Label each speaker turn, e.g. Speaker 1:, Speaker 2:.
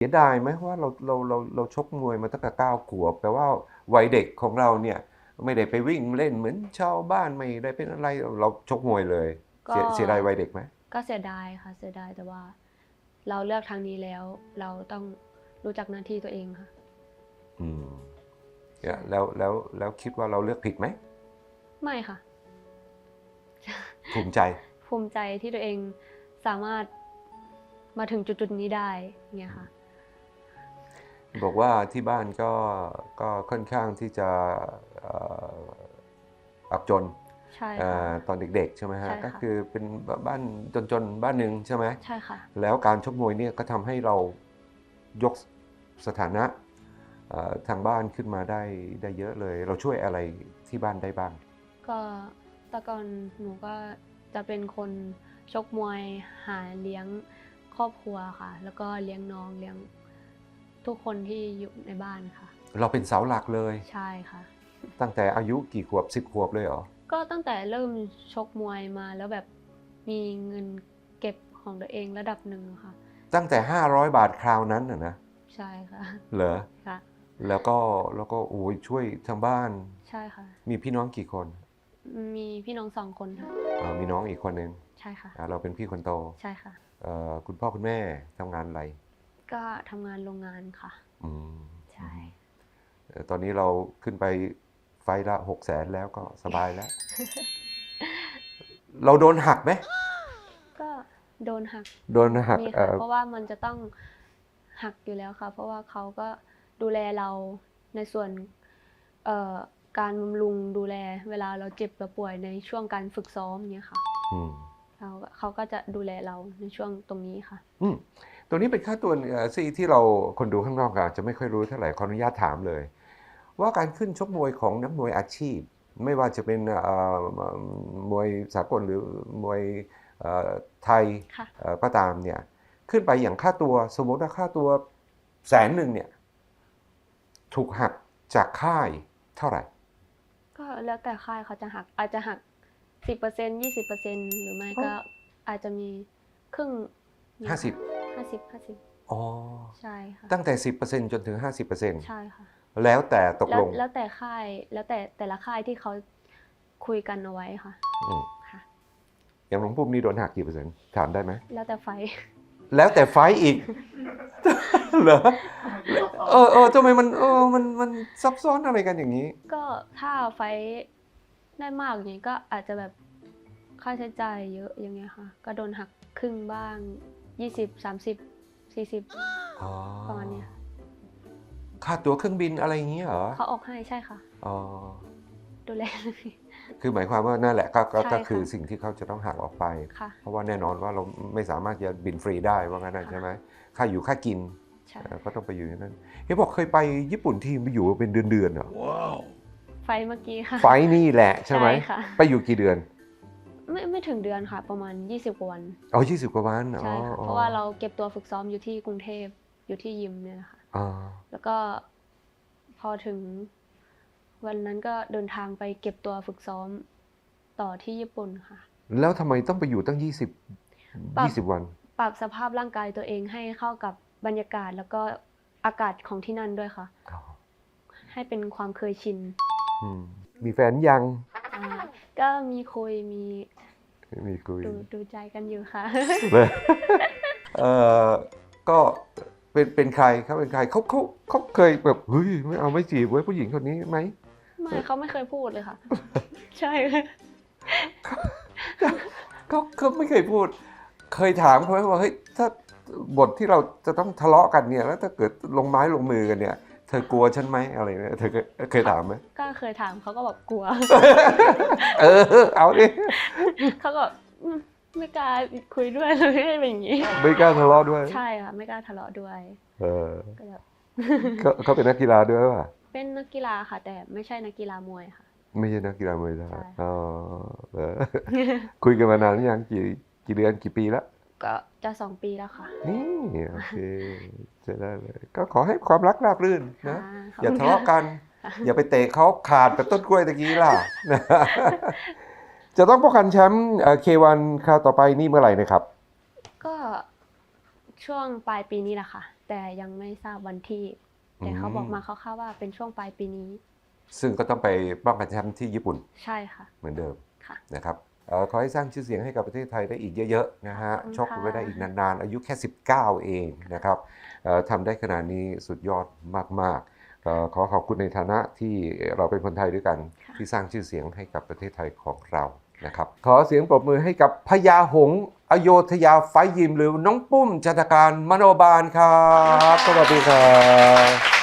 Speaker 1: เสียดายไหมว่าเราเราเราเราชกมวยมาตั้งแต่เก้าขวบแปลว่าวัยเด็กของเราเนี่ยไม่ได้ไปวิ่งเล่นเหมือนชาวบ้านไม่ได้เป็นอะไรเราชกมวยเลย
Speaker 2: ก็
Speaker 1: เสียเสียดายวัยเด็กไหม
Speaker 2: ก็เสียดายค่ะเสียดายแต่ว่า เราเลือกทางนี้แล้ว เราต้องรู้จักหน้าที่ตัวเองค่ะ
Speaker 1: อืมเนี่ยแล้วแล้วแล้วคิดว่าเราเลือกผิดไหม
Speaker 2: ไม่ค่ะ
Speaker 1: ภูมิใจ
Speaker 2: ภูมิใจที่ตัวเองสามารถมาถึงจุดๆนี้ได้เงี้ยค่ะ
Speaker 1: บอกว่าที่บ้านก็ก็ค่อนข้างที่จะเอ่ออับจน
Speaker 2: ใช่
Speaker 1: เอ่
Speaker 2: ค่ะ
Speaker 1: อตอนเด็กๆใช่ไหมฮะ
Speaker 2: ใช่ค่ะ
Speaker 1: ก็คือเป็นบ้านจนๆบ้านหนึ่งใช่ไหม
Speaker 2: ใช่ค่ะ
Speaker 1: แล้วการชกมวยเนี่ยก็ทำให้เรายกสถานะเอ่อทางบ้านขึ้นมาได้ได้เยอะเลย เราช่วยอะไรที่บ้านได้บ้าง
Speaker 2: ก็แต่ก่อนหนูก็จะเป็นคนชกมวยหาเลี้ยงครอบครัวค่ะ แล้วก็เลี้ยงน้องเลี้ยง ทุกคนที่อยู่ในบ้านค่ะ
Speaker 1: เราเป็นเสาหลักเลย
Speaker 2: ใช่ค่ะ
Speaker 1: ตั้งแต่อายุกี่ขวบสิบขวบเลยเหรอ
Speaker 2: ก็ตั้งแต่เริ่มชกมวยมาแล้วแบบมีเงินเก็บของตัวเองระดับหนึ่งค่ะ
Speaker 1: ตั้งแต่ 500 บาทคราวนั้นนะนะ
Speaker 2: ใช่ค่ะ
Speaker 1: เหรอ
Speaker 2: ค่ะ
Speaker 1: แล้วก็แล้วก็โอ้ยช่วยทางบ้าน
Speaker 2: ใช่ค่ะ
Speaker 1: มีพี่น้องกี่คน
Speaker 2: มีพี่น้องสองคนค่ะ
Speaker 1: อ่ามีน้องอีกคนหนึ่ง
Speaker 2: ใช่ค่ะ
Speaker 1: อ่าเราเป็นพี่คนโต
Speaker 2: ใช่ค่ะ
Speaker 1: เอ่อคุณพ่อคุณแม่ทำงานอะไร
Speaker 2: ก็ทำงานโรงงานค่ะ
Speaker 1: อืม
Speaker 2: ใช่
Speaker 1: เอ่อตอนนี้เราขึ้นไปไฟละหกแสนแล้วก็สบายแล้ว เราโดนหักไหม
Speaker 2: ก็โดนหัก
Speaker 1: โดนหัก
Speaker 2: มี
Speaker 1: เอ่
Speaker 2: ค่ะ
Speaker 1: อ
Speaker 2: เพราะว่ามันจะต้องหักอยู่แล้วค่ะ เพราะว่าเขาก็ดูแลเราในส่วนเอ่อการบำรุงดูแล เวลาเราเจ็บเราป่วยในช่วงการฝึกซ้อมเนี่ยค่ะ
Speaker 1: อืม
Speaker 2: เขาเขาก็จะดูแลเราในช่วงตรงนี้ค่ะ
Speaker 1: อืมตัวนี้เป็นค่าตัวเอ่อที่ที่เราคนดูข้างนอกอาจจะไม่ค่อยรู้เท่าไหร่ขออนุญาตถามเลย ว่าการขึ้นชกมวยของนักมวยอาชีพ ไม่ว่าจะเป็นเอ่อมวยสากลหรือมวยเอ่อไทย
Speaker 2: ค่ะ
Speaker 1: เอ่อก็ตามเนี่ย ขึ้นไปอย่างค่าตัวสมมติว่าค่าตัวแสนหนึ่งเนี่ย ถูกหักจากค่ายเท่าไหร่
Speaker 2: ก็แล้วแต่ค่ายเขาจะหักอาจจะหัก สิบเปอร์เซ็นยี่สิบเปอร์เซ็นหรือไม่ก็อาจจะมีครึ่ง
Speaker 1: 50
Speaker 2: ห้าสิบห้าสิบ
Speaker 1: อ๋อ
Speaker 2: ใช่ค่ะ
Speaker 1: ตั้งแต่10%จนถึง50%
Speaker 2: ใช่ค่ะ
Speaker 1: แล้วแต่ตก
Speaker 2: แล้ว
Speaker 1: ลง
Speaker 2: แล้วแต่ค่ายแล้วแต่แต่ละค่ายที่เขาคุยกันเอาไว้ค่ะ
Speaker 1: อืม
Speaker 2: ค่ะ
Speaker 1: อย่างหลวงพุ่มนี่โดนหักกี่เปอร์เซ็นต์ถามได้ไหม
Speaker 2: แล้วแต่ไฟท์
Speaker 1: แล้วแต่ไฟต์อีกเหรอเออเออทำไมมันเออมันมันซับซ้อนอะไรกันอย่างนี้
Speaker 2: ก็ถ้าไฟท์ ได้มากอย่างนี้ก็อาจจะแบบค่าใช้จ่ายเยอะอย่างเงี้ยค่ะ ก็โดนหักครึ่งบ้างยี่สิบสามสิบสี่สิบ
Speaker 1: อ๋อ
Speaker 2: ประมาณเนี้ยค่ะ
Speaker 1: ค่าตั๋วเครื่องบินอะไรอย่างนี้เหรอ
Speaker 2: เขาออกให้ใช่ค่ะ
Speaker 1: อ๋อ
Speaker 2: ดูแล
Speaker 1: คือหมายความว่านั่นแหละก็ก็
Speaker 2: ใช่
Speaker 1: ก็
Speaker 2: ค่ะ
Speaker 1: คือสิ่งที่เขาจะต้องหักออกไป
Speaker 2: ค่ะ
Speaker 1: เพราะว่าแน่นอนว่าเราไม่สามารถจะบินฟรีได้ว่างั้นนะ
Speaker 2: ค่ะ
Speaker 1: ใช่ไหมค่าอยู่ค่ากิน
Speaker 2: ใช่
Speaker 1: เอ่อก็ต้องไปอยู่อย่างนั้นเห็นบอกเคยไปญี่ปุ่นที่ไปอยู่เป็นเดือนๆเหรอ
Speaker 2: ไฟท์เมื่อกี้ค่ะ
Speaker 1: ไฟท์นี่แหละใช่ไหม
Speaker 2: ค่ะ
Speaker 1: ไปอยู่กี่เดือน
Speaker 2: ไม่ไม่ถึงเดือนค่ะ ประมาณ 20กว่าวัน
Speaker 1: อ๋อยี่สิบกว่าวัน
Speaker 2: ใช่ค่ะ
Speaker 1: อ๋อ
Speaker 2: เพราะว่าเราเก็บตัวฝึกซ้อมอยู่ที่กรุงเทพอยู่ที่ยิมเนี่ยนะคะ
Speaker 1: อ๋อ
Speaker 2: แล้วก็พอถึงวันนั้นก็เดินทางไปเก็บตัวฝึกซ้อมต่อที่ญี่ปุ่นค่ะ
Speaker 1: แล้วทำไมต้องไปอยู่ตั้งยี่สิบ
Speaker 2: ปรับ
Speaker 1: ยี่สิบวัน
Speaker 2: ปรับสภาพร่างกายตัวเองให้เข้ากับบรรยากาศแล้วก็อากาศของที่นั่นด้วยค่ะ
Speaker 1: อ๋อ
Speaker 2: ให้เป็นความเคยชิน
Speaker 1: อื มมีแฟนยัง
Speaker 2: อ่าก็มีคุยมี
Speaker 1: มีคุย
Speaker 2: ดูดูใจกันอยู่ค่ะ
Speaker 1: เลยเออก็เป็นเป็นใครเขาเป็นใครเขาเขาเขาเคยแบบเฮ้ยไม่เอาไม่จีบเว้ยผู้หญิงคนนี้ไหม
Speaker 2: ไม่เขาไม่เคยพูดเลยค่ะ ใช่ค่ะ
Speaker 1: เขาเขาไม่เคยพูด เคยถามเขาไหมว่าเฮ้ยถ้าบทที่เราจะต้องทะเลาะกันเนี่ย แล้วถ้าเกิดลงไม้ลงมือกันเนี่ย เธอกลัวฉันไหมอะไรเนี่ยเธอเคยเคยถามไหม
Speaker 2: ก็เคยถามเขาก็แบบกลัว
Speaker 1: เออ เอาดิ
Speaker 2: เขาก็แบบอืมไม่กล้าคุยด้วยเลยเป็นอย่างนี้
Speaker 1: ไม่กล้าทะเลาะด้วย
Speaker 2: ใช่ค่ะไม่กล้าทะเลาะด้วย
Speaker 1: เออ
Speaker 2: ก็แบบ
Speaker 1: เขาเขาเป็นนักกีฬาด้วยป่ะ
Speaker 2: เป็นนักกีฬาค่ะ แต่ไม่ใช่นักกีฬามวยค่ะ
Speaker 1: ไม่ใช่นักกีฬามวยไทย
Speaker 2: ใช่
Speaker 1: อ๋อเออคุยกันมานานหรือยังกี่กี่เดือนกี่ปีแล้ว
Speaker 2: ก็จะสองปีแล้วค่ะ
Speaker 1: นี่โอเคใช้ได้เลย ก็ขอให้ความรักราบรื่นนะ
Speaker 2: ค่ะ
Speaker 1: อย่า
Speaker 2: ขบ
Speaker 1: ทะ
Speaker 2: คุณ
Speaker 1: เลาะกัน
Speaker 2: ค่ะ
Speaker 1: อย่าไปเตะเขาขาดแบบต้นกล้วยตะกี้ล่ะนะจะต้องป้องกันแชมป์เควันคราวต่อไปนี่เมื่อไหร่นะครับ
Speaker 2: ก็ชช่วงปลายปีนี้แหละค่ะ แต่ยังไม่ทราบวันที่ แต่เขาบอกมาคร่าวๆว่าเป็นช่วงปลายปีนี้
Speaker 1: ซึ่งก็ต้องไปป้องกันแชมป์ที่ญี่ปุ่น
Speaker 2: ใช่ค่ะ
Speaker 1: เหมือนเดิม
Speaker 2: ค่ะ
Speaker 1: นะครับเอ่อ ขอให้สร้างชื่อเสียงให้กับประเทศไทยได้อีกเยอะๆนะฮะ
Speaker 2: ขอบคุณ
Speaker 1: ชก
Speaker 2: ค่ะ
Speaker 1: ไว้ได้อีกนานๆ อายุแค่ 19 เองนะครับเอ่อทำได้ขนาดนี้สุดยอดมากๆเอ่อขอขอบคุณในฐานะที่เราเป็นคนไทยด้วยกัน
Speaker 2: ค่ะ
Speaker 1: ที่สร้างชื่อเสียงให้กับประเทศไทยของเรานะครับขอเสียงปรบมือให้กับพญาหงส์อโยธยาไฟยิมหรือน้องปุ้มจันทการมโนบาลครับสวัสดีครับ